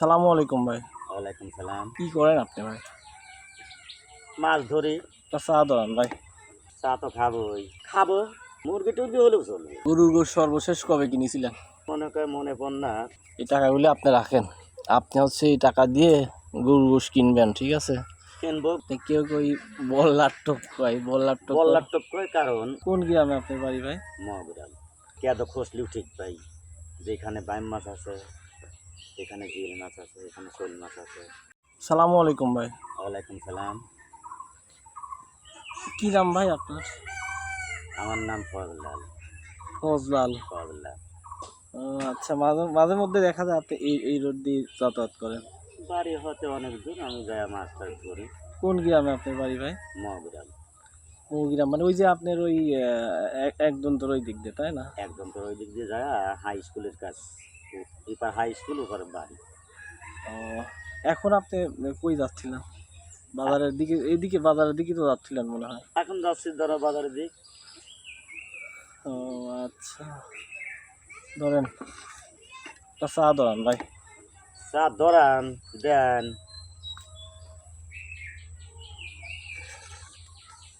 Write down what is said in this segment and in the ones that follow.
সালামু আলাইকুম ভাই। ওয়ালাইকুম সালাম। কি করেন আপনি ভাই? মাছ ধরি। তা চা ধরান ভাই। চা তো খাবোই। খাব। মুরগি টুরগি হলেও চলবে। গরুর গোশ সর্বশেষ কবে কিনেছিলেন? মনে করে মনে পড় না। এই টাকাগুলি আপনি রাখেন। আপনি হচ্ছে এই টাকা দিয়ে গরুর গোশ কিনবেন ঠিক আছে? কিনবো। আপনি কেউ কই বল লাট্টপ কয় বল লাট্টপ বল্লার টপ কয় কারণ? কোন গ্রামে আপনার বাড়ি ভাই? মহাবিরাম কেদ খসলিও ঠিক ভাই? যেখানে বাইম মাছ আছে। এখানে জিল মাছ আছে এখানে শোল মাছ আছে। সালামু আলাইকুম ভাই। ওয়ালাইকুম সালাম। কি নাম ভাই আপনার? আমার নাম ফজলাল। ফজলাল। ফজলাল। আচ্ছা মাঝে মাঝে মধ্যে দেখা যায় আপনি এই এই রোড দিয়ে যাতায়াত করেন। বাড়ি হতে অনেক দূর আমি যাই মাছ টাছ ধরি। কোন গ্রামে আপনার বাড়ি ভাই? মহাবিরাম ও মানে ওই যে আপনার ওই এক- একদম তোর ওই দিক দিয়ে তাই না? একদম তোর ওই দিক দিয়ে যায় হাই স্কুলের কাজ এবার হাই স্কুল ওপরে বাড়ি। এখন আপনি কই যাচ্ছিলেন? বাজারের দিকে এইদিকে বাজারের দিকে তো যাচ্ছিলেন মনে হয়। এখন যাচ্ছি ধরো বাজারের দিক। ও আচ্ছা। ধরেন তা চা ধরান ভাই। চা ধরান দেন।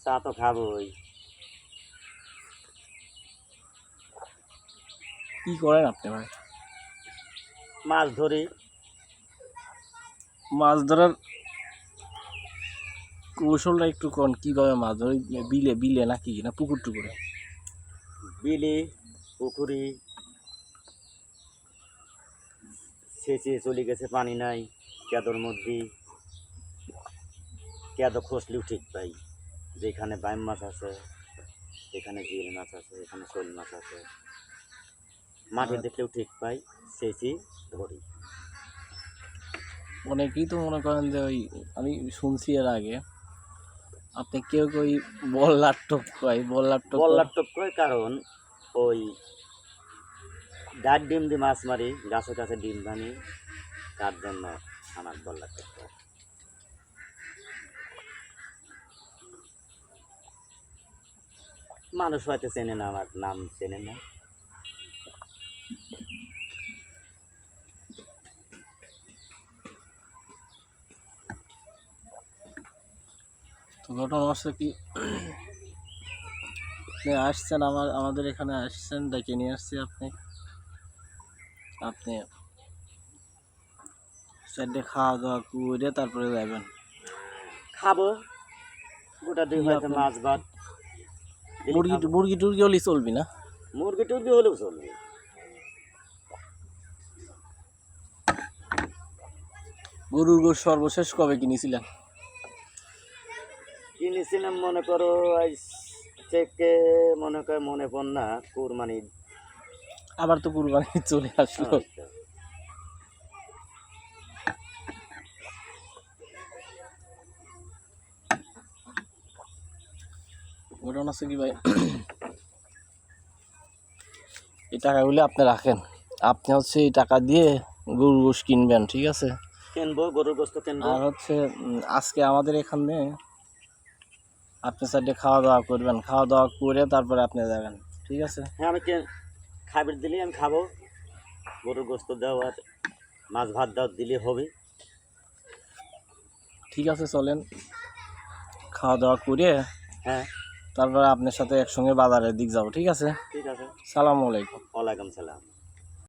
চা তো খাবোই। কি করেন আপনি ভাই? মাছ ধরি। মাছ ধরার কৌশলটা একটু কোন? কীভাবে মাছ ধরি? বিলে বিলে নাকি? না পুকুর টুকুরে? বিলে পুকুরি। সেচে চলে গেছে পানি নাই কেদর মধ্যে। কেদ খসলেও ঠিক পাই যেখানে বাইম মাছ আছে এখানে জিল মাছ আছে এখানে শোল মাছ আছে। মাঠে দেখলেও ঠিক পাই সেচি ধরি। অনেকেই তো মনে করেন যে ওই আমি শুনছি এর আগে আপনি কেউ কই বল লাট্টপ কয় বল লাট্টপ বল্লার টপ কয় কারণ ওই ডাক ডিম দিয়ে মাছ মারি গাছের কাছে ডিম ভাঙি তার জন্য আমার বল্লার টপ কয়। মানুষ হয়তো চেনে না আমার নাম চেনে না। ঘটনা হচ্ছে কি আপনি আসছেন আমার আমাদের এখানে আসছেন ডেকে নিয়ে আসছি আপনি। আপনি সাইডে খাওয়া দাওয়া করে তারপরে যাবেন। খাব। গোটা দুই আপনার- মাছ ভাত মুরগি মুরগি টুরগি হলে চলবি না? মুরগি টুরগি হলেও চলবে। গরুর গোশ সর্বশেষ কবে কিনেছিলেন? কিনেছিলাম মনে করো আজ থেকে মনে করে মনে পড় না কুরবানি। আবার তো কুরবানি চলে আসলো। ঘটনা হচ্ছে কি ভাই? এই টাকাগুলি আপনি রাখেন। আপনি হচ্ছে এই টাকা দিয়ে গরুর গোশ কিনবেন ঠিক আছে? কিনবো গরুর গোস্ত কিনবো। আর হচ্ছে আজকে আমাদের এখানে আপনি সাইডে খাওয়া দাওয়া করবেন। খাওয়া দাওয়া করে তারপরে আপনি যাবেন। ঠিক আছে? হ্যাঁ আমি খাবার দিলে আমি খাব। গরুর গোস্ত দাও আর মাছ ভাত দাও দিলে হবে। ঠিক আছে চলেন। খাওয়া দাওয়া করে হ্যাঁ। তারপরে আপনার সাথে একসঙ্গে বাজারের দিক যাব ঠিক আছে? ঠিক আছে। সালামু আলাইকুম। ওয়ালাইকুম সালাম।